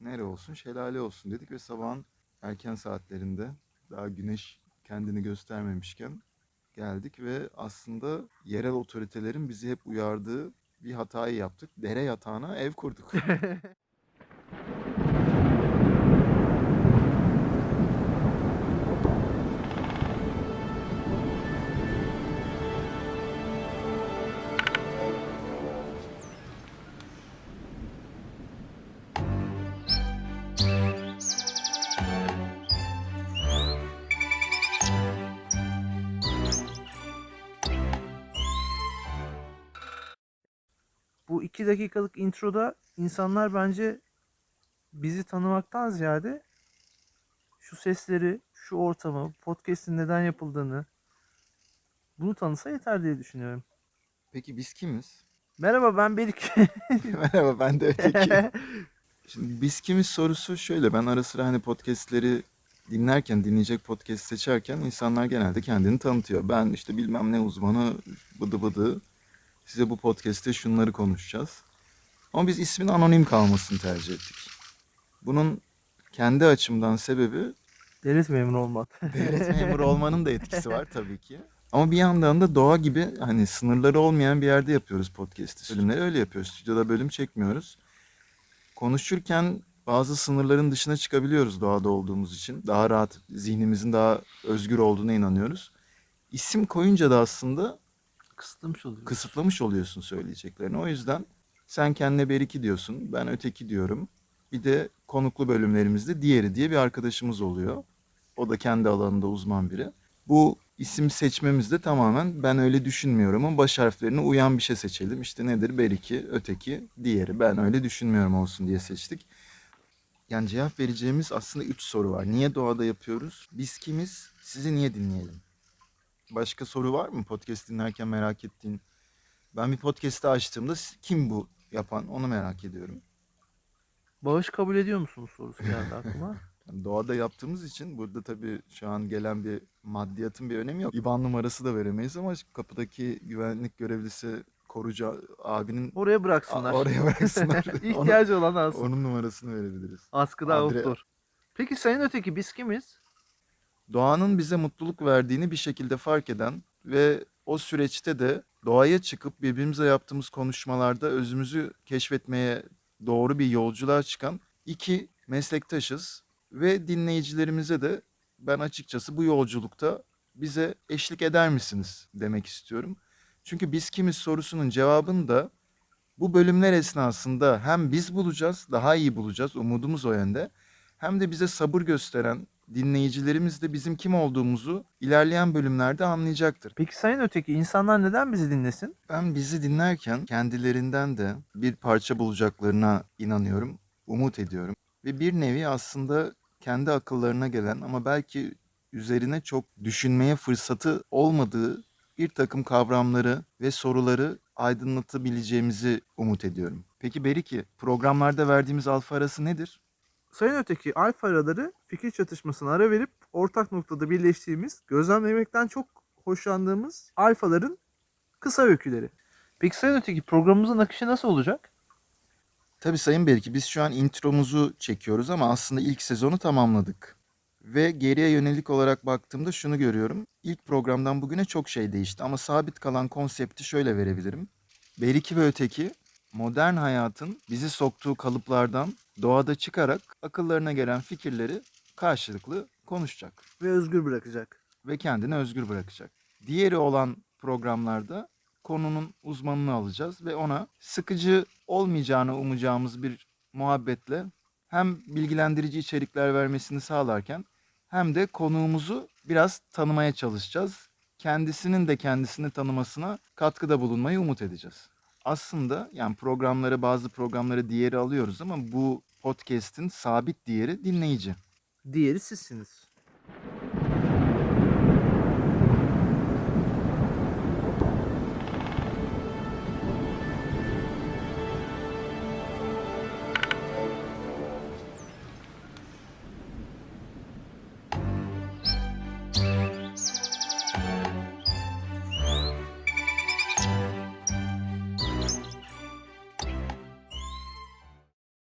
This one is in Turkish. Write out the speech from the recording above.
Nere olsun? Şelale olsun dedik ve sabahın erken saatlerinde daha güneş kendini göstermemişken geldik ve aslında yerel otoritelerin bizi hep uyardığı bir hatayı yaptık. Dere yatağına ev kurduk. Bu iki dakikalık introda insanlar bence bizi tanımaktan ziyade şu sesleri, şu ortamı, podcast'in neden yapıldığını bunu tanısa yeter diye düşünüyorum. Peki biz kimiz? Merhaba ben Belik. Merhaba ben de öteki. Şimdi biz kimiz sorusu şöyle. Ben ara sıra hani podcastleri dinlerken, dinleyecek podcast seçerken insanlar genelde kendini tanıtıyor. Ben işte bilmem ne uzmanı bıdı bıdı. Size bu podcast'te şunları konuşacağız. Ama biz ismin anonim kalmasını tercih ettik. Bunun kendi açımdan sebebi Devlet memuru olmak. devlet memuru olmanın da etkisi var tabii ki. Ama bir yandan da doğa gibi hani sınırları olmayan bir yerde yapıyoruz podcast'i. Bölümleri öyle yapıyoruz. Stüdyoda bölüm çekmiyoruz. Konuşurken bazı sınırların dışına çıkabiliyoruz doğada olduğumuz için. Daha rahat, zihnimizin daha özgür olduğuna inanıyoruz. İsim koyunca da aslında Kısıtlamış oluyor. kısıtlamış oluyorsun söyleyeceklerini. O yüzden sen kendine beriki diyorsun, ben öteki diyorum. Bir de konuklu bölümlerimizde diğeri diye bir arkadaşımız oluyor. O da kendi alanında uzman biri. Bu isim seçmemizde tamamen ben öyle düşünmüyorum ama baş harflerine uyan bir şey seçelim. İşte nedir? Beriki, öteki, diğeri. Ben öyle düşünmüyorum olsun diye seçtik. Yani cevap vereceğimiz aslında üç soru var. Niye doğada yapıyoruz? Biz kimiz? Sizi niye dinleyelim? Başka soru var mı podcast dinlerken merak ettiğin? Ben bir podcast'ı açtığımda kim bu yapan onu merak ediyorum. Bağış kabul ediyor musunuz sorusu geldi aklıma. Yani doğada yaptığımız için burada tabii şu an gelen bir maddiyatın bir önemi yok. İBAN numarası da veremeyiz ama kapıdaki güvenlik görevlisi korucu abinin Oraya a- bıraksınlar. oraya bıraksınlar. İhtiyacı olan alsın. onun numarasını verebiliriz. Askıda outdoor. Peki sayın öteki biz kimiz? Doğanın bize mutluluk verdiğini bir şekilde fark eden ve o süreçte de doğaya çıkıp birbirimize yaptığımız konuşmalarda özümüzü keşfetmeye doğru bir yolculuğa çıkan iki meslektaşız ve dinleyicilerimize de ben açıkçası bu yolculukta bize eşlik eder misiniz demek istiyorum. Çünkü biz kimiz sorusunun cevabını da bu bölümler esnasında hem biz bulacağız, daha iyi bulacağız, umudumuz o yönde. Hem de bize sabır gösteren dinleyicilerimiz de bizim kim olduğumuzu ilerleyen bölümlerde anlayacaktır. Peki sayın öteki insanlar neden bizi dinlesin? Ben bizi dinlerken kendilerinden de bir parça bulacaklarına inanıyorum, umut ediyorum. Ve bir nevi aslında kendi akıllarına gelen ama belki üzerine çok düşünmeye fırsatı olmadığı bir takım kavramları ve soruları aydınlatabileceğimizi umut ediyorum. Peki Beriki, programlarda verdiğimiz alfa arası nedir? Sayın öteki alfa araları fikir çatışmasına ara verip ortak noktada birleştiğimiz, gözlemlemekten çok hoşlandığımız alfaların kısa öyküleri. Peki sayın öteki programımızın akışı nasıl olacak? Tabii Sayın Beriki biz şu an intromuzu çekiyoruz ama aslında ilk sezonu tamamladık. Ve geriye yönelik olarak baktığımda şunu görüyorum. İlk programdan bugüne çok şey değişti ama sabit kalan konsepti şöyle verebilirim. Beriki ve öteki modern hayatın bizi soktuğu kalıplardan doğada çıkarak akıllarına gelen fikirleri karşılıklı konuşacak Ve özgür bırakacak. ve kendini özgür bırakacak. Diğeri olan programlarda konunun uzmanını alacağız ve ona sıkıcı olmayacağını umacağımız bir muhabbetle hem bilgilendirici içerikler vermesini sağlarken hem de konuğumuzu biraz tanımaya çalışacağız. Kendisinin de kendisini tanımasına katkıda bulunmayı umut edeceğiz. Aslında yani programları bazı programları diğeri alıyoruz ama bu podcast'in sabit diğeri dinleyici. Diğeri sizsiniz.